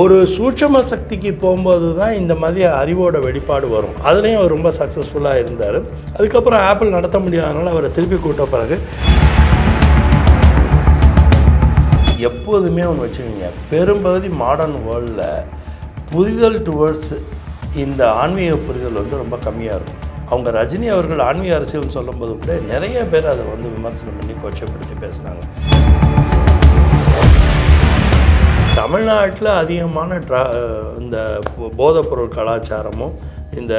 ஒரு சூட்சம சக்திக்கு போகும்போது தான் இந்த மாதிரி அறிவோட வெளிப்பாடு வரும். அதுலேயும் அவர் ரொம்ப சக்ஸஸ்ஃபுல்லாக இருந்தார். அதுக்கப்புறம் ஆப்பிள் நடத்த முடியாதனால அவரை திருப்பி கூட்ட பிறகு எப்போதுமே ஒன்று வச்சுக்கோங்க. பெரும்பகுதி மாடர்ன் வேர்ல்டில் புரிதல் டுவர்ட்ஸ் இந்த ஆன்மீக புரிதல் வந்து ரொம்ப கம்மியாக இருக்கும். அவங்க ரஜினி அவர்கள் ஆன்மீக அரசியல்னு சொல்லும்போது கூட நிறைய பேர் அதை வந்து விமர்சனம் பண்ணி கொச்சப்படுத்தி பேசுனாங்க. தமிழ்நாட்டில் அதிகமான ட்ரா இந்த போதைப்பொருள் கலாச்சாரமும் இந்த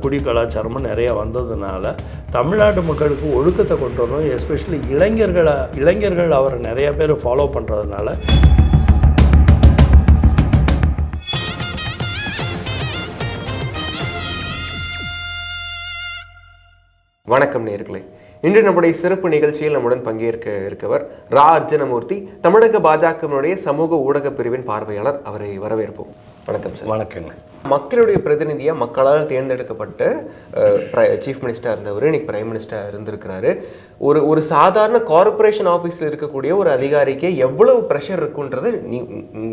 குடி கலாச்சாரமும் நிறைய வந்ததுனால தமிழ்நாட்டு மக்களுக்கு ஒழுக்கத்தை கொண்டு வரணும். எஸ்பெஷலி இளைஞர்களை இளைஞர்கள் அவரை நிறைய பேர் ஃபாலோ பண்ணுறதுனால வணக்கம் நேர்களே. இன்று நம்முடைய சிறப்பு நிகழ்ச்சியில் நம்முடன் பங்கேற்க இருக்கவர் ரா. அர்ஜுனமூர்த்தி தமிழக பாஜகவினுடைய சமூக ஊடக பிரிவின் பார்வையாளர். அவரை வரவேற்போம். வணக்கம் சார். வணக்கங்க. மக்களுடைய பிரதிநிதியாக மக்களால் தேர்ந்தெடுக்கப்பட்ட சீஃப் மினிஸ்டர் இருந்தவர் இன்னைக்கு பிரைம் மினிஸ்டர் இருந்திருக்கிறாரு. ஒரு ஒரு சாதாரண கார்ப்பரேஷன் ஆஃபீஸில் இருக்கக்கூடிய ஒரு அதிகாரிக்கு எவ்வளவு ப்ரெஷர் இருக்குன்றது நீ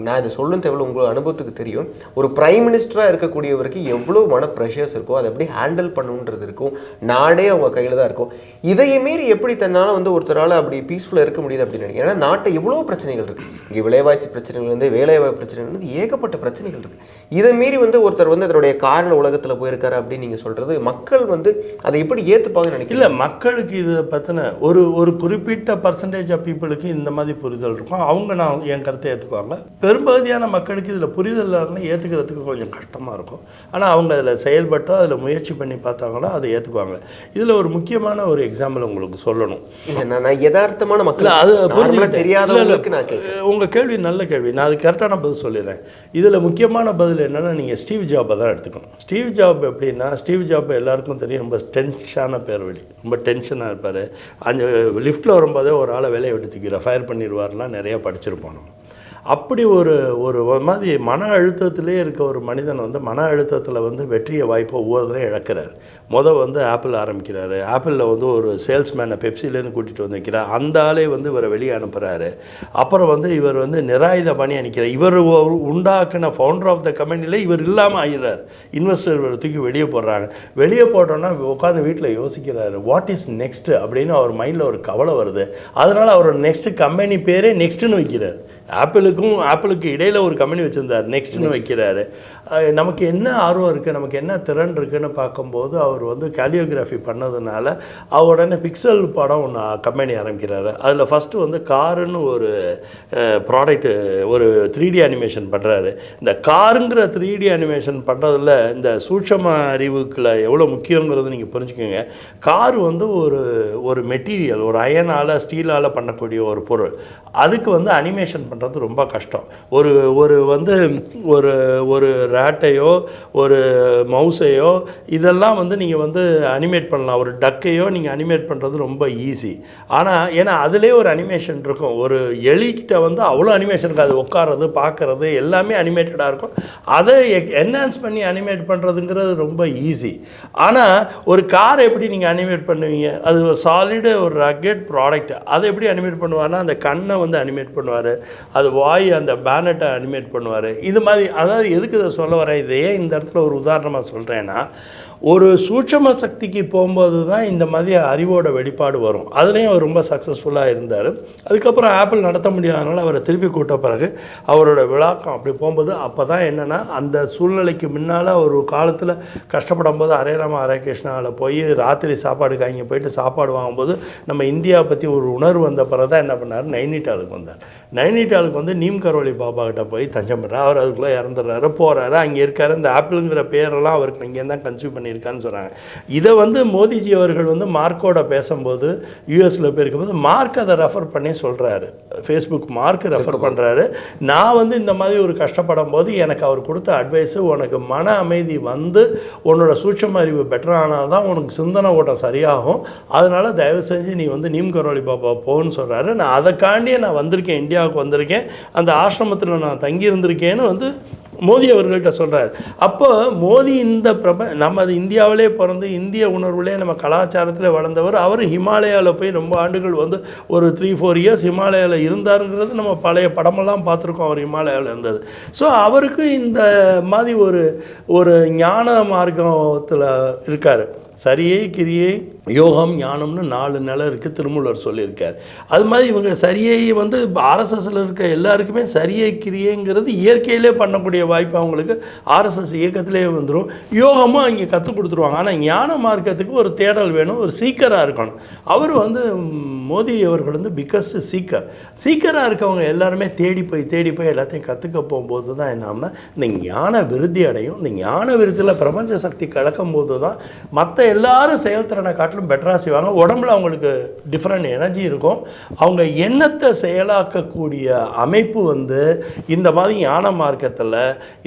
நான் இதை சொல்லும் தேவையில்ல உங்கள் அனுபவத்துக்கு தெரியும். ஒரு பிரைம் மினிஸ்டராக இருக்கக்கூடியவருக்கு எவ்வளோ மன ப்ரெஷர்ஸ் இருக்கோ அதை எப்படி ஹேண்டில் பண்ணுன்றது இருக்கும். நாடே அவங்க கையில் தான் இருக்கும். இதையே மீறி எப்படி தன்னால் வந்து ஒருத்தரால் அப்படி பீஸ்ஃபுல்லாக இருக்க முடியுது அப்படின்னு நினைக்கிறேன். ஏன்னா நாட்டை எவ்வளோ பிரச்சனைகள் இருக்குது இங்கே விலைவாசி பிரச்சனைகள்லேருந்து வேலைவாய்ப்பு பிரச்சனைகள்லேருந்து ஏகப்பட்ட பிரச்சனைகள் இருக்குது இதை மீறி வந்து ஒருத்தர் வந்து அதனுடைய காரண உலகத்தில் போயிருக்காரு அப்படின்னு நீங்கள் சொல்கிறது மக்கள் வந்து அதை எப்படி ஏற்றுப்பாங்கன்னு நினைக்கிறேன் இல்லை மக்களுக்கு இதை பற்றின ஒரு ஒரு குறிப்பிட்ட பர்சன்டேஜ் ஆஃப் பீப்புளுக்கு இந்த மாதிரி புரிதல் இருக்கும். அவங்க நான் என் கருத்தை ஏற்றுக்குவாங்க பெரும்பகுதியான மக்களுக்கு இதில் புரிதல் இல்லாமல் ஏற்றுக்கிறதுக்கு கொஞ்சம் கஷ்டமாக இருக்கும். ஆனால் அவங்க அதில் செயல்பட்டோ அதில் முயற்சி பண்ணி பார்த்தாங்களோ அதை ஏற்றுக்குவாங்க இதில் ஒரு முக்கியமான ஒரு எக்ஸாம்பிள் உங்களுக்கு சொல்லணும். நான் யதார்த்தமான மக்கள். அது. தெரியாதவங்களுக்கு இல்ல, நான் கேட்குறேன். இல்ல, உங்க கேள்வி நல்ல கேள்வி. நான் அது கரெக்டான பதில் சொல்லிடுறேன். இதில் முக்கியமான பதில் என்னன்னா நீங்கள் ஸ்டீவ் ஜாப்பை தான் எடுத்துக்கணும். ஸ்டீவ் ஜாப் எப்படின்னா ஸ்டீவ் ஜாப் எல்லாருக்கும் தெரியும் ரொம்ப டென்ஷனான பேர் வழி ரொம்ப டென்ஷனாக இருப்பார். அந்த லிஃப்ட்டில் வரும்போதே ஒரு ஆளை வேலையை விட்டு ஃபயர் பண்ணிடுவார்லாம் நிறையா படிச்சிருப்போம் நம்ம. அப்படி ஒரு ஒரு மாதிரி மன அழுத்தத்திலே இருக்க ஒரு மனிதன் வந்து மன அழுத்தத்தில் வந்து வெற்றியை வாய்ப்பை ஒவ்வொருத்தரையும் இழக்கிறார். மொதல் வந்து ஆப்பிள் ஆரம்பிக்கிறாரு. ஆப்பிளில் வந்து ஒரு சேல்ஸ்மேனை பெப்சிலேருந்து கூட்டிகிட்டு வந்து வைக்கிறார் அந்த ஆளே வந்து இவரை வெளியே அனுப்புகிறாரு அப்புறம் வந்து இவர் வந்து நிராயுத பணி அணிக்கிறார். இவர் உண்டாக்கின உண்டாக்குன ஃபவுண்டர் ஆஃப் த கம்பெனியில் இவர் இல்லாமல் ஆகிறார் இன்வெஸ்டர் இவர் தூக்கி வெளியே போடுறாங்க. வெளியே போட்டோன்னா உட்காந்து வீட்டில் யோசிக்கிறாரு. வாட் இஸ் நெக்ஸ்ட்டு அப்படின்னு அவர் மைண்டில் ஒரு கவலை வருது. அதனால் அவர் நெக்ஸ்ட்டு கம்பெனி பேரே நெக்ஸ்ட்டுன்னு வைக்கிறார். ஆப்பிளுக்கும் ஆப்பிளுக்கு இடையில ஒரு கம்பெனி வச்சிருந்தார். நெக்ஸ்ட்னு வைக்கிறாரு. நமக்கு என்ன ஆர்வம் இருக்குது நமக்கு என்ன திறன் இருக்குன்னு பார்க்கும்போது அவர் வந்து கேலியோகிராஃபி பண்ணதுனால அவர் உடனே பிக்சல் படம் ஒன்று கம்பெனி ஆரம்பிக்கிறாரு. அதில் ஃபஸ்ட்டு வந்து காருன்னு ஒரு ப்ராடக்ட்டு ஒரு த்ரீ டி அனிமேஷன் பண்ணுறாரு இந்த காருங்கிற த்ரீ டி அனிமேஷன் பண்ணுறதுல இந்த சூட்சம அறிவுக்குள்ள எவ்வளோ முக்கியங்கிறது நீங்கள் புரிஞ்சுக்கோங்க. கார் வந்து ஒரு ஒரு மெட்டீரியல் ஒரு அயனால் ஸ்டீலால் பண்ணக்கூடிய ஒரு பொருள். அதுக்கு வந்து அனிமேஷன் பண்ணுறது ரொம்ப கஷ்டம். ஒரு ஒரு வந்து ஒரு ஒரு ரேட்டையோ ஒரு மவுஸையோ இதெல்லாம் வந்து நீங்கள் வந்து அனிமேட் பண்ணலாம். ஒரு டக்கையோ நீங்கள் அனிமேட் பண்ணுறது ரொம்ப ஈஸி ஆனால் ஏன்னா அதிலே ஒரு அனிமேஷன் இருக்கும். ஒரு எலிக்கிட்ட வந்து அவ்வளோ அனிமேஷன் இருக்காது. உட்காறது பார்க்கறது எல்லாமே அனிமேட்டடாக இருக்கும். அதை என்ஹான்ஸ் பண்ணி அனிமேட் பண்ணுறதுங்கிறது ரொம்ப ஈஸி ஆனால் ஒரு கார் எப்படி நீங்கள் அனிமேட் பண்ணுவீங்க? அது ஒரு சாலிடு ஒரு ரக்கெட் ப்ராடக்ட் அதை எப்படி அனிமேட் பண்ணுவார்னா அந்த கண்ணை வந்து அனிமேட் பண்ணுவார். அது வாய் அந்த பேனட்டை அனிமேட் பண்ணுவார். இது மாதிரி அதாவது எதுக்கு இதை சொல்ல வர இதையே இந்த இடத்துல ஒரு உதாரணமாக சொல்கிறேன்னா ஒரு சூட்சம சக்திக்கு போகும்போது தான் இந்த மாதிரி அறிவோட வெளிப்பாடு வரும். அதுலேயும் அவர் ரொம்ப சக்ஸஸ்ஃபுல்லாக இருந்தார். அதுக்கப்புறம் ஆப்பிள் நடத்த முடியாதனால அவரை திருப்பி கூட்ட பிறகு அவரோட விழாக்கம் அப்படி போகும்போது அப்போ தான் என்னென்னா அந்த சூழ்நிலைக்கு முன்னால் ஒரு காலத்தில் கஷ்டப்படும் போது அரேராம ராம கிருஷ்ணாவில் போய் ராத்திரி சாப்பாடு காய்ங்க போயிட்டு சாப்பாடு வாங்கும்போது நம்ம இந்தியா பற்றி ஒரு உணர்வு வந்த பிறகு தான் என்ன பண்ணார்? நைனிட்டாலுக்கு வந்தார். நைனிட்டாலுக்கு வந்து நீம் கரோலி பாபா போய் தஞ்சம் பண்ணுறார் அவர் அதுக்குள்ளே இறந்துடுறாரு. போகிறாரு அங்கே இருக்கார். இந்த ஆப்பிளுங்கிற பேரெல்லாம் அவருக்கு இங்கே தான் கன்சியூம் பண்ணியிருக்கான்னு சொல்கிறாங்க இதை வந்து மோடிஜி அவர்கள் வந்து மார்க்கோட பேசும்போது யூஎஸில் போயிருக்கும்போது மார்க் அதை ரெஃபர் பண்ணி சொல்கிறாரு ஃபேஸ்புக் மார்க் ரெஃபர் பண்ணுறாரு நான் வந்து இந்த மாதிரி ஒரு கஷ்டப்படும் போது எனக்கு அவர் கொடுத்த அட்வைஸு உனக்கு மன அமைதி வந்து உன்னோட சூட்சம அறிவு பெட்டர் ஆனால் தான் உனக்கு சிந்தனை ஓட்டம் சரியாகும். அதனால தயவு செஞ்சு நீ வந்து நீம் கரோலி பாபா போன்னு சொல்கிறாரு நான் அதைக்காண்டியே நான் வந்திருக்கேன் இந்தியாவுக்கு வந்திருக்கேன். அந்த ஆசிரமத்தில் நான் தங்கி இருந்திருக்கேன்னு வந்து மோடி அவர்கள்ட்ட சொல்கிறார் அப்போ மோடி இந்த பிரப நம்ம அது இந்தியாவிலே பிறந்து இந்திய உணர்வுலே நம்ம கலாச்சாரத்தில் வளர்ந்தவர் அவர் ஹிமாலயாவில் போய் ரொம்ப ஆண்டுகள் வந்து ஒரு த்ரீ ஃபோர் இயர்ஸ் ஹிமாலயாவில் இருந்தாருங்கிறது நம்ம பழைய படமெல்லாம் பார்த்துருக்கோம் அவர் ஹிமாலயாவில் இருந்தது. ஸோ அவருக்கு இந்த மாதிரி ஒரு ஒரு ஞான மார்க்கத்தில் இருக்கார். சரியே கிரியே யோகம் ஞானம்னு நாலு நிலை இருக்குது திருமூலர் சொல்லியிருக்கார். அது மாதிரி இவங்க சரியை வந்து ஆர்எஸ்எஸ்ல இருக்க எல்லாருக்குமே சரியை கிரியைங்கிறது இயற்கையிலே பண்ணக்கூடிய வாய்ப்பு அவங்களுக்கு. ஆர்எஸ்எஸ் இயக்கத்திலே வந்துடும் யோகமும் அங்கே கற்றுக் கொடுத்துருவாங்க. ஆனால் ஞான மார்க்கத்துக்கு ஒரு தேடல் வேணும் ஒரு சீக்கராக இருக்கணும். அவர் வந்து ம், மோடி அவர்கள் வந்து பிக்கஸ்ட் சீக்கர் சீக்கராக இருக்கவங்க எல்லாருமே தேடி போய் தேடி போய் எல்லாத்தையும் கற்றுக்க போகும்போது தான் என்னாமல் இந்த ஞான விருத்தி அடையும். இந்த ஞான விருத்தியில் பிரபஞ்ச சக்தி கலக்கும் போது தான் மற்ற எல்லாரும் செயல்திறனை காட்டிலும் பெட்டராக செய்வாங்க. உடம்புல அவங்களுக்கு டிஃப்ரெண்ட் எனர்ஜி இருக்கும். அவங்க எண்ணத்தை செயலாக்கக்கூடிய அமைப்பு வந்து இந்த மாதிரி ஞான மார்க்கத்தில்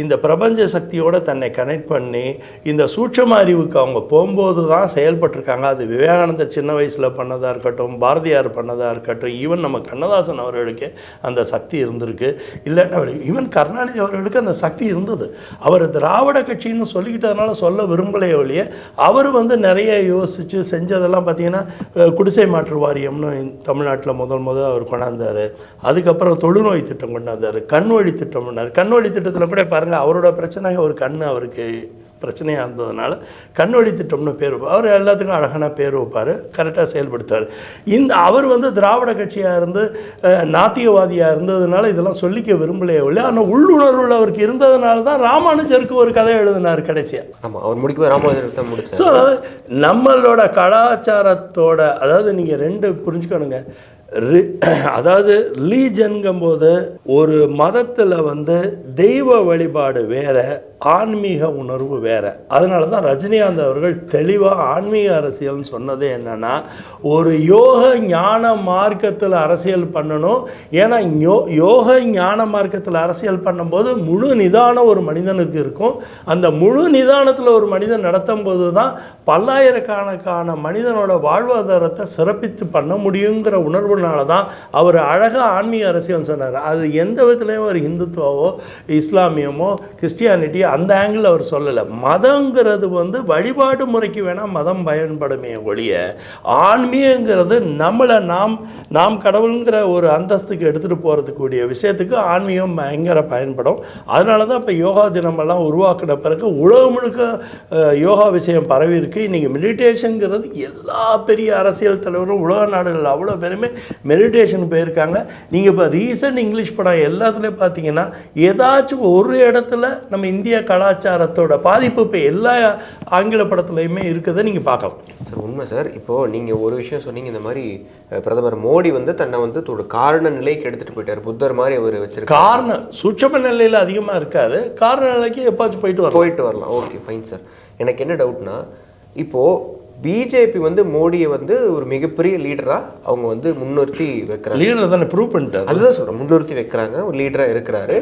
இந்த பிரபஞ்ச சக்தியோட தன்னை கனெக்ட் பண்ணி இந்த சூட்சம அறிவுக்கு அவங்க போகும்போது தான் செயல்பட்டிருக்காங்க. அது விவேகானந்தர் சின்ன வயசில் பண்ணதாக இருக்கட்டும் பாரதியார் பண்ணதாக இருக்கட்டும் ஈவன் நம்ம கண்ணதாசன் அவர்களுக்கு அந்த சக்தி இருந்திருக்கு. இல்லைன்னா ஈவன் கருணாநிதி அவர்களுக்கு அந்த சக்தி இருந்தது. அவர் திராவிட கட்சின்னு சொல்லிக்கிட்டதுனால சொல்ல விரும்பலையே ஒழிய அவர் வந்து நிறைய யோசித்து செஞ்சதெல்லாம் பார்த்தீங்கன்னா குடிசை மாற்று வாரியம்னு தமிழ்நாட்டில் முதல் முதல் அவர் கொண்டாந்தார். அதுக்கப்புறம் தொழுநோய் திட்டம் கொண்டாந்தார். கண் வழி திட்டம் பண்ணார் கண் வழி திட்டத்தில் கூட பாருங்கள் அவரோட பிரச்சனைங்க ஒரு கண் அவருக்கு. பிரச்சனையாக இருந்ததுனால கண்ணொளி திட்டம்னு பேர் வைப்பார். அவர் எல்லாத்துக்கும் அழகான பேர் வைப்பார். கரெக்டாக செயல்படுத்தார் இந்த அவர் வந்து திராவிட கட்சியாக இருந்து அஹ், நாத்திகவாதியாக இருந்ததுனால இதெல்லாம் சொல்லிக்க விரும்பலையே இல்லை ஆனால் உள்ளுணர்வில் அவருக்கு இருந்ததுனால தான் ராமானுஜருக்கு ஒரு கதை எழுதினார் கடைசியாக ஆமா அவர் முடிக்கவே ராமானுஜர் தான் ஸோ நம்மளோட கலாச்சாரத்தோட அதாவது நீங்கள் ரெண்டு புரிஞ்சுக்கணுங்க. அதாவது லீஜன்கும்போது ஒரு மதத்தில் வந்து தெய்வ வழிபாடு வேற ஆன்மீக உணர்வு வேற. அதனால தான் ரஜினிகாந்த் அவர்கள் தெளிவாக ஆன்மீக அரசியல்னு சொன்னது என்னன்னா ஒரு யோக ஞான மார்க்கத்தில் அரசியல் பண்ணணும். ஏன்னா யோ- யோக ஞான மார்க்கத்தில் அரசியல் பண்ணும்போது முழு நிதானம் ஒரு மனிதனுக்கு இருக்கும். அந்த முழு நிதானத்தில் ஒரு மனிதன் நடத்தும் போது தான் பல்லாயிரக்கணக்கான மனிதனோட வாழ்வாதாரத்தை சிறப்பித்து பண்ண முடியுங்கிற உணர்வுனால தான் அவர் அழகாக ஆன்மீக அரசியல் சொன்னார். அது எந்த விதத்துலேயும் ஒரு இந்துத்துவாவோ இஸ்லாமியமோ கிறிஸ்டியானிட்டி அந்த ஆங்கிள் அவர் சொல்லலை. மதங்கிறது வந்து வழிபாடு முறைக்கு வேணால் மதம் பயன்படுமே ஒழிய ஆன்மீகங்கிறது நம்மளை நாம் நாம் கடவுளுங்கிற ஒரு அந்தஸ்துக்கு எடுத்துகிட்டு போகிறதுக்கூடிய விஷயத்துக்கு ஆன்மீகம் பயங்கர பயன்படும். அதனால தான் இப்போ யோகா தினமெல்லாம் உருவாக்கின பிறகு உலகம் முழுக்க யோகா விஷயம் பரவி இருக்கு. இன்றைக்கி மெடிடேஷனுங்கிறது எல்லா பெரிய அரசியல் தலைவரும் உலக நாடுகள் அவ்வளோ பேருமே. மெடிடேஷன் போயிருக்காங்க. நீங்கள் இப்போ ரீசன்ட் இங்கிலீஷ் படம் எல்லாத்துலேயும் பார்த்தீங்கன்னா ஏதாச்சும் ஒரு இடத்துல நம்ம இந்திய கலாச்சாரத்தோட பாதிப்பு இப்போ எல்லா ஆங்கில படத்துலையுமே இருக்குதை நீங்கள் பார்க்கலாம். சார் உண்மை சார். இப்போ நீங்க ஒரு விஷயம் சொன்னீங்க இந்த மாதிரி பிரதமர் மோடி வந்து தன்னை வந்து ஒரு காரண நிலைக்கு எடுத்துட்டு போயிட்டார். புத்தர் மாதிரி அவர் வச்சிருக்காரு. காரணம் சூட்சம நிலையில் அதிகமாக இருக்காது காரண நிலைக்கு எப்பாச்சும் போயிட்டு வரலாம். போயிட்டு வரலாம். Okay fine sir. எனக்கு என்ன டவுட்னா இப்போ பிஜேபி வந்து மோடியை வந்து ஒரு மிகப்பெரிய லீடரா அவங்க வந்து முன்னிறுத்தி வைக்கிறாங்க. லீடர் தானே ப்ரூவ் பண்ணிட்டார். அதுதான் சொல்றேன் முன்னிறுத்தி வைக்கிறாங்க ஒரு லீடரா இருக்கிறாரு.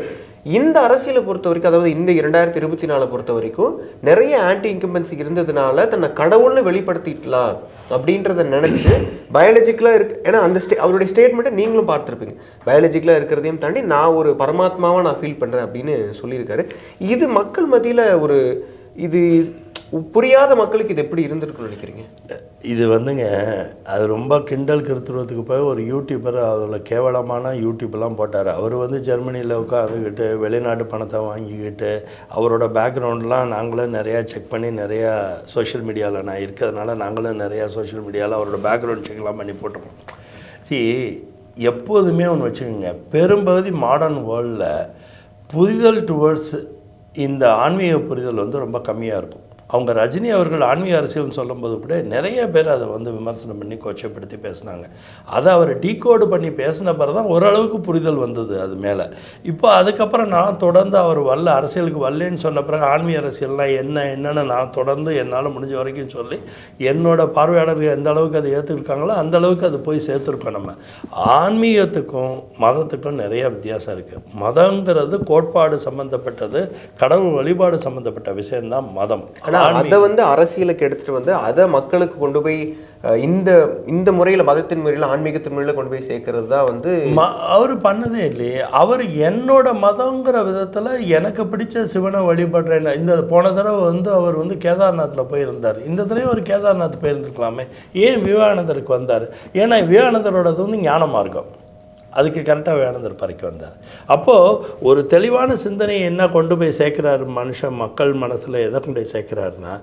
இந்த அரசியலை பொறுத்த வரைக்கும் அதாவது இந்த இரண்டாயிரத்தி இருபத்தி நாலை பொறுத்த வரைக்கும் நிறைய ஆன்டி இன்கம்பன்சி இருந்ததுனால தன்னை கடவுள்னு வெளிப்படுத்திக்கலாம் அப்படின்றத நினைச்சு பயாலஜிக்கலா இருக்கு. ஏன்னா அந்த ஸ்டே அவருடைய ஸ்டேட்மெண்ட்டை நீங்களும் பார்த்துருப்பீங்க. பயாலஜிக்கலா இருக்கிறதையும் தாண்டி நான் ஒரு பரமாத்மாவா நான் ஃபீல் பண்றேன் அப்படின்னு சொல்லியிருக்காரு. இது மக்கள் மத்தியில ஒரு இது புரியாத மக்களுக்கு இது எப்படி இருந்திருக்குன்னு நினைக்கிறீங்க? இது வந்துங்க அது ரொம்ப கிண்டல் கிருத்துவத்துக்கு போய் ஒரு யூடியூபர் அதில் கேவலமான யூடியூப்லாம் போட்டார். அவர் வந்து ஜெர்மனியில் உட்காந்துக்கிட்டு வெளிநாட்டு பணத்தை வாங்கிக்கிட்டு அவரோட பேக்ரவுண்ட்லாம் நாங்களும் நிறையா செக் பண்ணி நிறையா சோஷியல் மீடியாவில் நான் இருக்கிறதுனால நாங்களும் நிறையா சோஷியல் மீடியாவில் அவரோட பேக்ரவுண்ட் செக்லாம் பண்ணி போட்டிருப்போம் சி எப்போதுமே ஒன்று வச்சுக்கோங்க பெரும்பகுதி மாடர்ன் வேர்ல்டில் புரிதல் டுவர்ட்ஸ் இந்த ஆன்மீக புரிதல் வந்து ரொம்ப கம்மியாக இருக்கும். அவங்க ரஜினி அவர்கள் ஆன்மீக அரசியல்னு சொல்லும்போது கூட நிறைய பேர் அதை வந்து விமர்சனம் பண்ணி கொச்சைப்படுத்தி பேசினாங்க. அதை அவர் டீகோடு பண்ணி பேசின பிறகு தான் ஓரளவுக்கு புரிதல் வந்தது அது மேலே. இப்போ அதுக்கப்புறம் நான் தொடர்ந்து அவர் வரல அரசியலுக்கு வரலன்னு சொன்ன பிறகு ஆன்மீக அரசியல்லாம் என்ன என்னென்னு நான் தொடர்ந்து என்னால் முடிஞ்ச வரைக்கும் சொல்லி என்னோட பார்வையாளர்கள் எந்த அளவுக்கு அதை ஏற்றுருக்காங்களோ அந்த அளவுக்கு அது போய் சேர்த்துருக்கோம் நம்ம. ஆன்மீகத்துக்கும் மதத்துக்கும் நிறைய வித்தியாசம் இருக்குது மதங்கிறது கோட்பாடு சம்மந்தப்பட்டது கடவுள் வழிபாடு சம்மந்தப்பட்ட விஷயம்தான் மதம். ஆனால் ஆனா அதை வந்து அரசியலுக்கு எடுத்துட்டு வந்து அதை மக்களுக்கு கொண்டு போய் இந்த இந்த முறையில மதத்தின் முறையில ஆன்மீகத்தின் முறையில கொண்டு போய் சேர்க்கறது தான் வந்து அவர் பண்ணதே இல்லையே. அவர் என்னோட மதங்கிற விதத்தில் எனக்கு பிடிச்ச சிவனை வழிபடுறேன் இந்த போன தடவை வந்து அவர் வந்து கேதார்நாத்தில் போயிருந்தார். இந்த தடவை அவர் கேதார்நாத் போயிருந்துருக்கலாமே. ஏன் விவேகானந்தருக்கு வந்தார்? ஏன்னா விவேகானந்தரோடது வந்து ஞான மார்க்கம் அதுக்கு கரெக்டாக வேணந்தர் பறைக்கு வந்தார். அப்போது ஒரு தெளிவான சிந்தனையை என்ன கொண்டு போய் சேர்க்குறாரு மனுஷன் மக்கள் மனசில் எதை கொண்டு போய் சேர்க்குறாருன்னா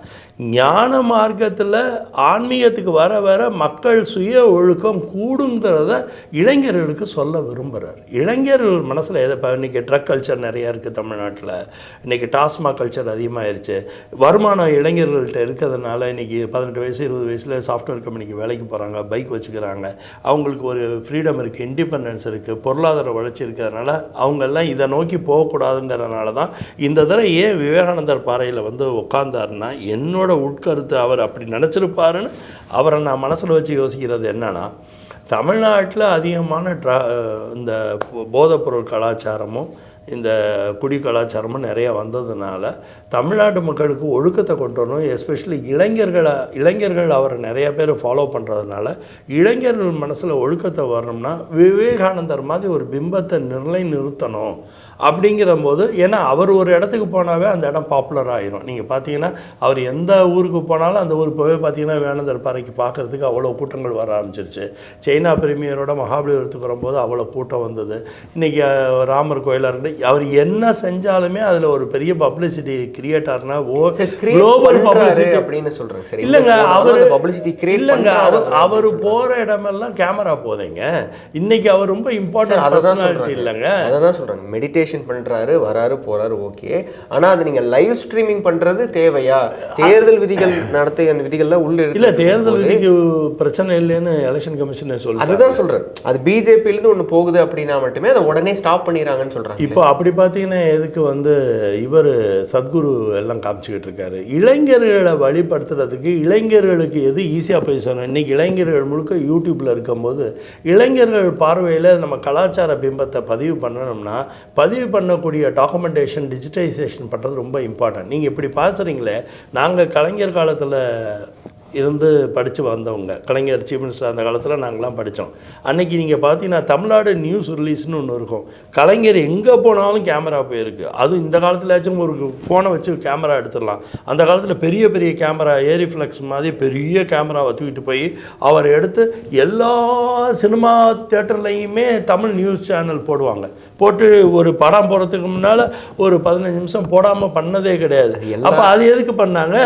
ஞான மார்க்கத்தில் ஆன்மீகத்துக்கு வர வர மக்கள் சுய ஒழுக்கம் கூடுங்கிறத இளைஞர்களுக்கு சொல்ல விரும்புகிறார் இளைஞர்கள் மனசில் எதை இப்போ இன்றைக்கி ட்ரக் கல்ச்சர் நிறையா இருக்குது தமிழ்நாட்டில். இன்றைக்கி டாஸ்மாக் கல்ச்சர் அதிகமாகிருச்சு வருமானம் இளைஞர்கள்ட்ட இருக்கிறதுனால இன்றைக்கி பதினெட்டு வயசு இருபது வயசில் சாஃப்ட்வேர் கம்பெனிக்கு வேலைக்கு போகிறாங்க பைக் வச்சுக்கிறாங்க. அவங்களுக்கு ஒரு ஃப்ரீடம் இருக்குது இண்டிபெண்டன்ஸ் இருக்குது பொருளாதார வளர்ச்சி இருக்கிறதுனால அவங்கெல்லாம் இதை நோக்கி போகக்கூடாதுங்கிறனால தான் இந்த தடவை ஏன் விவேகானந்தர் பாறையில் வந்து உட்கார்ந்தாருன்னா என்னோட உட்கருத்து அவர் அப்படி நினச்சிருப்பாருன்னு அவரை நான் மனசில் வச்சு யோசிக்கிறது என்னன்னா தமிழ்நாட்டில் அதிகமான ட்ரா இந்த போதைப்பொருள் கலாச்சாரமும் இந்த குடி கலாச்சாரமும் நிறையா வந்ததுனால தமிழ்நாட்டு மக்களுக்கு ஒழுக்கத்தை கொண்டு வரணும் எஸ்பெஷலி இளைஞர்களை இளைஞர்கள் அவரை நிறைய பேர் ஃபாலோ பண்ணுறதுனால இளைஞர்கள் மனசில் ஒழுக்கத்தை வரணும்னா விவேகானந்தர் மாதிரி ஒரு பிம்பத்தை நிலை நிறுத்தணும். அப்படிங்கிற போது ஏன்னா அவர் ஒரு இடத்துக்கு போனாவே அந்த இடம் பாப்புலர் ஆயிரும். நீங்கள் பார்த்தீங்கன்னா அவர் எந்த ஊருக்கு போனாலும் அந்த ஊருக்கு போய் பார்த்தீங்கன்னா விவேகானந்தர் பாறைக்கு பார்க்கறதுக்கு அவ்வளோ கூட்டங்கள் வர ஆரம்பிச்சிருச்சு. சைனா பிரீமியரோட மகாபலிபுரத்துக்கு வரும்போது அவ்வளோ கூட்டம் வந்தது. இன்றைக்கி ராமர் கோயிலாக இருந்து அவர் என்ன செஞ்சாலுமே அதில் ஒரு பெரிய பப்ளிசிட்டி கிரியேட் ஆகுனா ஓ குளோபல் பப்ளிசிட்டி அப்படின்னு சொல்றேன். சரி இல்லைங்க அவர் பப்ளிசிட்டி கிரியேட் இல்லைங்க அவர் அவர் போகிற இடமெல்லாம் கேமரா போதேங்க. இன்னைக்கு அவர் ரொம்ப இம்பார்ட்டன்ட் அதை தான் இல்லைங்க. அதை தான் சொல்றாங்க. மெடிடேஷன் பண்றாரு வராரு போறாரு ஓகே ஆனா அது நீங்க லைவ் ஸ்ட்ரீமிங் பண்றது தேவையா? தேர்தல் விதிகள் நடத்த அந்த விதிகள்ல உள்ள இல்ல தேர்தல் விதிக்கு பிரச்சனை இல்லைன்னு எலெக்ஷன் கமிஷனை சொல்லுது அதுதான் சொல்றேன். அது பிஜேபில இருந்து ஒண்ணு போகுது அப்படின்னா மட்டுமே அதை உடனே ஸ்டாப் பண்ணிடுறாங்கன்னு சொல்றாங்க. இப்போ அப்படி பார்த்தீங்கன்னா எதுக்கு வந்து இவர் சத்குரு எல்லாம் காமிச்சுக்கிட்டு இருக்காரு? இளைஞர்களை வழிபடுத்துறதுக்கு இளைஞர்களுக்கு எது ஈஸியாக போய் சொல்லணும் இன்னைக்கு இளைஞர்கள் முழுக்க யூடியூப்பில் இருக்கும்போது இளைஞர்கள் பார்வையில் நம்ம கலாச்சார பிம்பத்தை பதிவு பண்ணணும்னா பதிவு பண்ணக்கூடிய டாக்குமெண்டேஷன் டிஜிட்டைசேஷன் பண்ணுறது ரொம்ப இம்பார்ட்டன்ட் நீங்கள் இப்படி பார்த்துறீங்களே நாங்கள் கலைஞர் காலத்தில் இருந்து படித்து வந்தவங்க. கலைஞர் சீஃப் மினிஸ்டர் அந்த காலத்தில் நாங்களாம் படித்தோம் அன்னைக்கு நீங்கள் பார்த்தீங்கன்னா தமிழ்நாடு நியூஸ் ரிலீஸ்னு ஒன்று இருக்கும். கலைஞர் எங்கே போனாலும் கேமரா போயிருக்கு. அதுவும் இந்த காலத்துலயாச்சும் ஒரு ஃபோனை வச்சு கேமரா எடுத்துடலாம். அந்த காலத்தில் பெரிய பெரிய கேமரா ஏரி ஃப்ளெக்ஸ் மாதிரி பெரிய கேமராவை தூக்கிட்டு போய் அவர் எடுத்து எல்லா சினிமா தேட்டர்லையுமே தமிழ் நியூஸ் சேனல் போடுவாங்க. போட்டு ஒரு படம் போகிறதுக்கு முன்னால் ஒரு பதினஞ்சு நிமிஷம் போடாமல் பண்ணதே கிடையாது. அப்போ அது எதுக்கு பண்ணாங்க.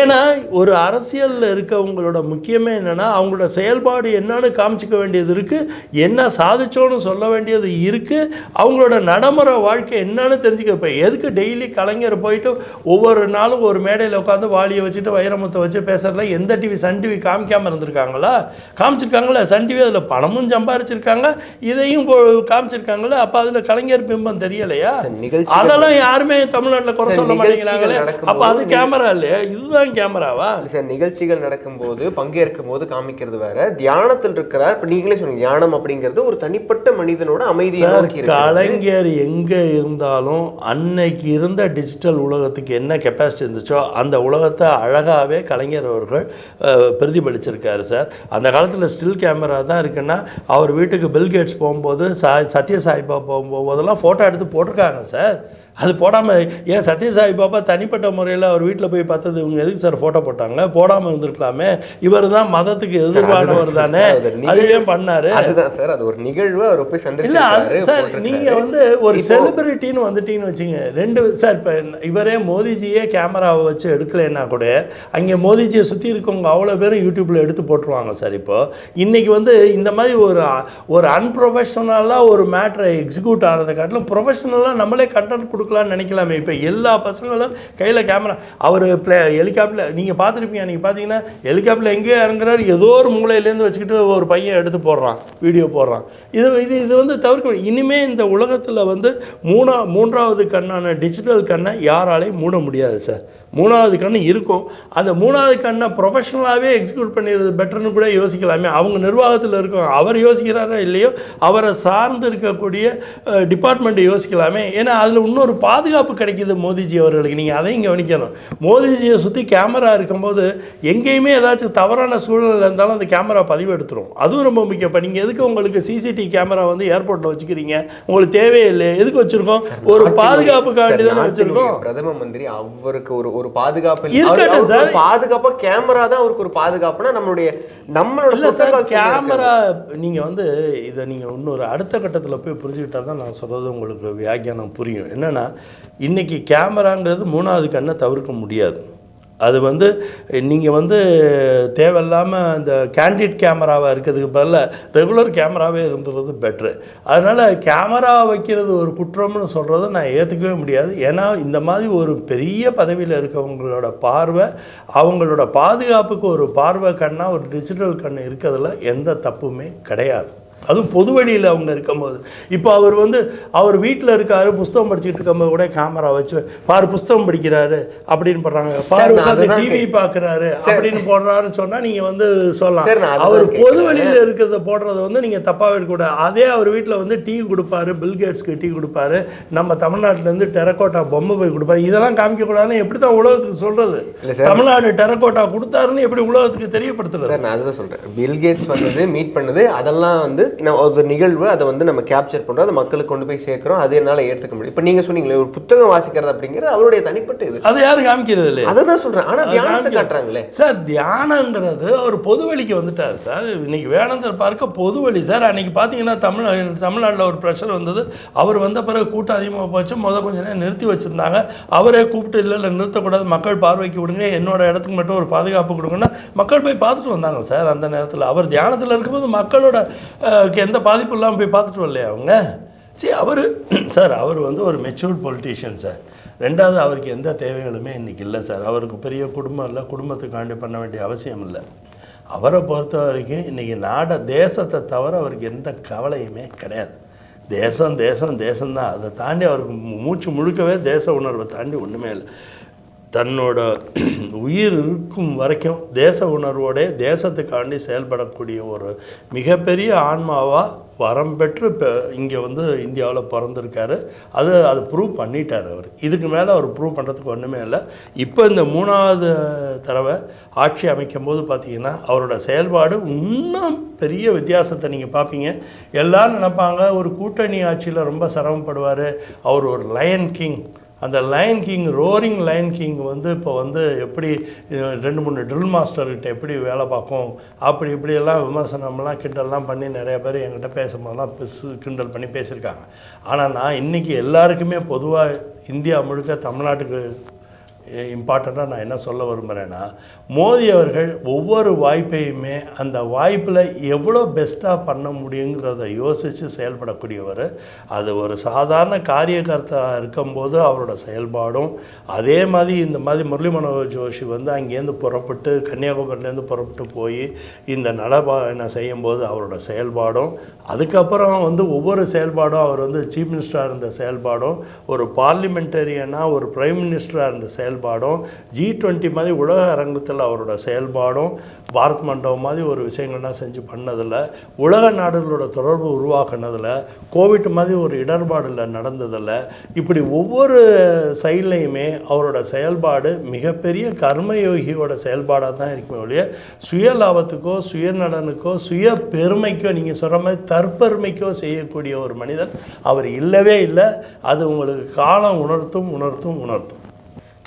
ஏன்னா ஒரு அரசியலில் இருக்கவங்களோட முக்கியமே என்னன்னா அவங்களோட செயல்பாடு என்னன்னு காமிச்சிக்க வேண்டியது இருக்கு. என்ன சாதிச்சோன்னு சொல்ல வேண்டியது இருக்கு. அவங்களோட நடைமுறை வாழ்க்கை என்னன்னு தெரிஞ்சுக்க. இப்போ எதுக்கு டெய்லி கலைஞர் போயிட்டு ஒவ்வொரு நாளும் ஒரு மேடையில் உட்காந்து வாளியை வச்சுட்டு வைரமுத்தை வச்சு பேசுறதுல எந்த டிவி சன் டிவி காமிக்காம இருந்திருக்காங்களா? காமிச்சிருக்காங்களா சன் டிவி அதில் பணமும் சம்பாரிச்சிருக்காங்க இதையும் காமிச்சிருக்காங்களா அப்போ அதில் கலைஞர் பிம்பம் தெரியலையா? அதெல்லாம் யாருமே தமிழ்நாட்டில் குறை சொல்ல மாட்டேங்கிறாங்களே. அப்போ அது கேமரா இல்லையா? இதுதான் கேமராவா சார் நிகழ்ச்சிகள் நடக்கும்போது பங்கேற்கும் போது காமிக்கிறது வேற. தியானத்தில் இருக்கிறார். இப்ப நீங்களே சொன்னீங்க தியானம் அப்படிங்கிறது ஒரு தனிப்பட்ட மனிதனோட அமைதியை சார் நோக்கி கலைஞர் எங்கே இருந்தாலும் அன்னைக்கு இருந்த டிஜிட்டல் உலகத்துக்கு என்ன கெப்பாசிட்டி இருந்துச்சோ அந்த உலகத்தை அழகாகவே கலைஞர் அவர்கள் பிரதிபலிச்சிருக்காரு சார். அந்த காலத்தில் ஸ்டில் கேமரா தான் இருக்குன்னா அவர் வீட்டுக்கு பில் கேட்ஸ் போகும்போது சா சத்ய சாய்பா போகும்போதெல்லாம் ஃபோட்டோ எடுத்து போட்டிருக்காங்க சார். அது போடாமல் ஏன் சத்யசாய் பாபா தனிப்பட்ட முறையில் அவர் வீட்டில் போய் பார்த்தது இவங்க எதுக்கு சார் ஃபோட்டோ போட்டாங்க? போடாமல் இருந்திருக்கலாமே. இவர் தான் மதத்துக்கு எதிர்பானவர் தானே. அது ஏன் பண்ணாரு? அதுதான் சார் அது ஒரு நிகழ்வு அவர் போய் இல்ல அது சந்திச்சிருக்காரு சார் போட்டிருக்காரு. நீங்க வந்து ஒரு செலிபிரிட்டின்னு வந்துட்டீங்கன்னு வச்சுங்க ரெண்டு சார் இப்போ இவரே மோதிஜியே கேமராவை வச்சு எடுக்கலைன்னா கூட அங்கே மோதிஜியை சுற்றி இருக்கவங்க அவ்வளோ பேரும் யூடியூப்ல எடுத்து போட்டுருவாங்க சார் இப்போ. இன்னைக்கு வந்து இந்த மாதிரி ஒரு ஒரு அன்ப்ரொஃபஷனலாக ஒரு மேட்ரை எக்ஸிக்யூட் ஆகிறத காட்டிலும் ப்ரொஃபஷனலாக நம்மளே கண்டென்ட் கொடுக்கலான்னு நினைக்கலாமே இப்போ எல்லா பசங்களும் கையில் கேமரா அவர் ப்ளே ஹெலிகாப்டர் நீங்கள் பார்த்துருப்பீங்க நீங்கள் பார்த்தீங்கன்னா ஹெலிகாப்டர் எங்கேயோ இறங்குறாரு ஏதோ ஒரு மூலையிலேருந்து வச்சுக்கிட்டு ஒரு பையன் எடுத்து போடுறான் வீடியோ போடுறான் இது இது இது வந்து தவிர்க்க முடியாது. இனிமே இந்த உலகத்தில் வந்து மூணா மூன்றாவது கண்ணான டிஜிட்டல் கண்ணை யாராலையும் மூட முடியாது சார் மூணாவது கண் இருக்கும். அந்த மூணாவது கண்ணை ப்ரொஃபஷனலாகவே எக்ஸிக்யூட் பண்ணிடுறது பெட்டர்னு கூட யோசிக்கலாமே. அவங்க நிர்வாகத்தில் இருக்கோம் அவர் யோசிக்கிறாரோ இல்லையோ அவரை சார்ந்து இருக்கக்கூடிய டிபார்ட்மெண்ட் யோசிக்கலாமே. ஏன்னா அதில் இன்னொரு பாதுகாப்பு கிடைக்குது மோதிஜி அவர்களுக்கு. நீங்கள் அதையும் கவனிக்கணும். மோதிஜியை சுற்றி கேமரா இருக்கும்போது எங்கேயுமே ஏதாச்சும் தவறான சூழ்நிலை இருந்தாலும் அந்த கேமரா பதிவு எடுத்துரும் அதுவும் ரொம்ப முக்கியம். இப்போ நீங்கள் எதுக்கு உங்களுக்கு சிசிடிவி கேமரா வந்து ஏர்போர்ட்டில் வச்சுக்கிறீங்க? உங்களுக்கு தேவையில்லை எதுக்கு வச்சுருக்கோம்? ஒரு பாதுகாப்புக்காண்டி தானே வச்சுருக்கோம். பிரதம மந்திரி அவருக்கு ஒரு ஒரு பாதுகாப்பு பாதுகாப்பா கேமரா தான் அவருக்கு ஒரு பாதுகாப்புனா நம்மளுடைய நம்மளோட? கேமரா நீங்கள் வந்து இதை நீங்கள் இன்னொரு அடுத்த கட்டத்தில் போய் புரிஞ்சுக்கிட்டா தான் நான் சொல்கிறது உங்களுக்கு வியாக்கியானம் புரியும். என்னென்னா இன்றைக்கி கேமராங்கிறது மூணாவது கண்ணை தவிர்க்க முடியாது. அது வந்து நீங்கள் வந்து தேவையில்லாமல் இந்த கேண்டிட் கேமராவாக இருக்கிறதுக்கு பதிலாக ரெகுலர் கேமராவே இருந்துறது பெட்ரு அதனால் கேமரா வைக்கிறது ஒரு குற்றம்னு சொல்கிறத நான் ஏற்றுக்கவே முடியாது. ஏன்னா இந்த மாதிரி ஒரு பெரிய பதவியில் இருக்கவங்களோட பார்வை அவங்களோட பாதுகாப்புக்கு ஒரு பார்வை கண்ணாக ஒரு டிஜிட்டல் கண் இருக்கிறதுல எந்த தப்புமே கிடையாது. அதுவும் பொது வழியில் அவங்க இருக்கும்போது. இப்போ அவர் வந்து அவர் வீட்டில் இருக்காரு புஸ்தகம் படிச்சுட்டு இருக்கும்போது கூட கேமரா வச்சு பாரு புஸ்தகம் படிக்கிறாரு அப்படின்னு போடுறாங்க. பாரு உட்காந்து டிவி பார்க்குறாரு அப்படின்னு போடுறாருன்னு சொன்னால் நீங்கள் வந்து சொல்லலாம். அவர் பொது கேட்கிறேன். வழியில் இருக்கிறத போடுறத வந்து நீங்கள் தப்பாக எடுக்கக்கூடாது. அதே அவர் வீட்டில் வந்து டீ கொடுப்பாரு பில்கேட்ஸ்க்கு டீ கொடுப்பாரு. நம்ம தமிழ்நாட்டிலேருந்து டெரக்கோட்டா பொம்மை போய் கொடுப்பாரு. இதெல்லாம் காமிக்கக்கூடாதுன்னு எப்படி தான் உலகத்துக்கு சொல்கிறது. தமிழ்நாடு டெரக்கோட்டா கொடுத்தாருன்னு எப்படி உலகத்துக்கு தெரியப்படுத்துறது? நான் அதுதான் சொல்றேன். பில் கேட்ஸ் வந்தது மீட் பண்ணது அதெல்லாம் வந்து ஒரு நிகழ்வு அதை வந்து நம்ம கேப்சர் பண்றோம் அதை மக்களுக்கு கொண்டு போய் சேர்க்கிறோம் அது என்னால ஏத்துக்க முடியும். இப்போ நீங்க சொன்னீங்களே ஒரு புத்தகம் வாசிக்கிறது அப்படிங்கிறது அவருடைய தனிப்பட்ட இது. அதை யாரும் காமிக்கிறது இல்லையா? அதை தான் சொல்றேன். ஆனா அது தியானத்தை காட்டுறாங்களே. சார் தியானங்கிறது அவர் பொது வழிக்கு வந்துட்டார் சார். இன்னைக்கு வேணந்தர் பார்க்க பொது வழி சார். அன்னைக்கு பார்த்தீங்கன்னா தமிழ் தமிழ்நாட்டில் ஒரு ப்ரெஷர் வந்தது. அவர் வந்த பிறகு கூட்டம் அதிகமாக போச்சு. முத கொஞ்ச நேரம் நிறுத்தி வச்சுருந்தாங்க. அவரே கூப்பிட்டு இல்லை இல்லை நிறுத்தக்கூடாது. மக்கள் பார்வைக்கு விடுங்க. என்னோட இடத்துக்கு மட்டும் ஒரு பாதுகாப்பு கொடுங்கன்னா மக்கள் போய் பார்த்துட்டு வந்தாங்க சார் அந்த நேரத்தில். அவர் தியானத்தில் இருக்கும்போது மக்களோட அவருக்கு எந்த பாதிப்பும் இல்லாமல் போய் பார்த்துட்டு வரலையா அவங்க? சரி அவர் சார் அவர் வந்து ஒரு மெச்சூர்ட் பொலிட்டீஷியன் சார் ரெண்டாவது அவருக்கு எந்த தேவைகளுமே இன்றைக்கி இல்லை சார் அவருக்கு பெரிய குடும்பம் இல்லை குடும்பத்துக்காண்டி பண்ண வேண்டிய அவசியம் இல்லை. அவரை பொறுத்த வரைக்கும் இன்றைக்கி நாட தேசத்தை தவிர அவருக்கு எந்த கவலையுமே கிடையாது. தேசம் தேசம் தேசம்தான். அதை தாண்டி அவருக்கு மூச்சு முழுக்கவே தேச உணர்வை தாண்டி ஒன்றுமே இல்லை. தன்னோட உயிர் இருக்கும் வரைக்கும் தேச உணர்வோடே தேசத்துக்காண்டி செயல்படக்கூடிய ஒரு மிகப்பெரிய ஆன்மாவாக வரம் பெற்று இப்போ இங்கே வந்து இந்தியாவில் பிறந்திருக்காரு. அது அது ப்ரூவ் பண்ணிட்டார் அவர். இதுக்கு மேலே அவர் ப்ரூவ் பண்ணுறதுக்கு ஒன்றுமே இல்லை. இப்போ இந்த மூணாவது தடவை ஆட்சி அமைக்கும் போது பார்த்திங்கன்னா அவரோட செயல்பாடு இன்னும் பெரிய வித்தியாசத்தை நீங்கள் பார்ப்பீங்க எல்லோரும் நினைப்பாங்க ஒரு கூட்டணி ஆட்சியில் ரொம்ப சிரமப்படுவார். அவர் ஒரு லயன் கிங் அந்த lion king roaring lion king வந்து இப்போ வந்து எப்படி ரெண்டு மூணு ட்ரில் மாஸ்டர்கிட்ட எப்படி வேலை பார்க்கும் அப்படி இப்படியெல்லாம் விமர்சனம்லாம் கிண்டல்லாம் பண்ணி நிறைய பேர் என்கிட்ட பேசும்போதெல்லாம் பெசு கிண்டல் பண்ணி பேசியிருக்காங்க. ஆனால் நான் இன்றைக்கி எல்லாருக்குமே பொதுவாக இந்தியா முழுக்க தமிழ்நாட்டுக்கு இம்பார்ட்டண்ட்டாக நான் என்ன சொல்ல விரும்புகிறேன்னா மோதி அவர்கள் ஒவ்வொரு வாய்ப்பையுமே அந்த வாய்ப்பில் எவ்வளோ பெஸ்ட்டாக பண்ண முடியுங்கிறத யோசித்து செயல்படக்கூடியவர். அது ஒரு சாதாரண காரியகர்த்தராக இருக்கும்போது அவரோட செயல்பாடும் அதே மாதிரி இந்த மாதிரி முரளி மனோகர் ஜோஷி வந்து அங்கேருந்து புறப்பட்டு கன்னியாகுமரியிலேருந்து புறப்பட்டு போய் இந்த நடைபயணம் செய்யும்போது அவரோட செயல்பாடும் அதுக்கப்புறம் வந்து ஒவ்வொரு செயல்பாடும் அவர் வந்து சீஃப் மினிஸ்டராக இருந்த செயல்பாடும் ஒரு பார்லிமெண்டரியனாக ஒரு பிரைம் மினிஸ்டராக இருந்த செயல்பாடும் ஜி டுவெண்ட்டி மாதிரி உலக அரங்கத்தில் அவரோட செயல்பாடும் பாரத் மண்டபம் மாதிரி ஒரு விஷயங்கள்லாம் செஞ்சு பண்ணதில் உலக நாடுகளோட தொடர்பு உருவாக்குனதில் கோவிட் மாதிரி ஒரு இடர்பாடில் நடந்ததில் இப்படி ஒவ்வொரு செயல்லையுமே அவரோட செயல்பாடு மிகப்பெரிய கர்மயோகியோட செயல்பாடாக தான் இருக்குமே ஒழிய சுய லாபத்துக்கோ சுயநலனுக்கோ சுய பெருமைக்கோ நீங்கள் சொல்கிற மாதிரி தற்பெருமைக்கோ செய்யக்கூடிய ஒரு மனிதன் அவர் இல்லவே இல்லை. அது உங்களுக்கு காலம் உணர்த்தும் உணர்த்தும் உணர்த்தும்.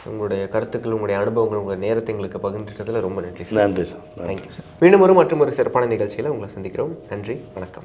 உங்களுடைய கருத்துக்கள் உங்களுடைய அனுபவங்கள் உங்களுடைய நேரத்தை எங்களுக்கு பகிர்ந்துட்டதுல ரொம்ப நன்றி சார். நன்றி சார். தேங்க்யூ சார் மீண்டும் ஒரு மற்றும் ஒரு சிறப்பான நிகழ்ச்சியில் உங்களை சந்திக்கிறோம். நன்றி வணக்கம்.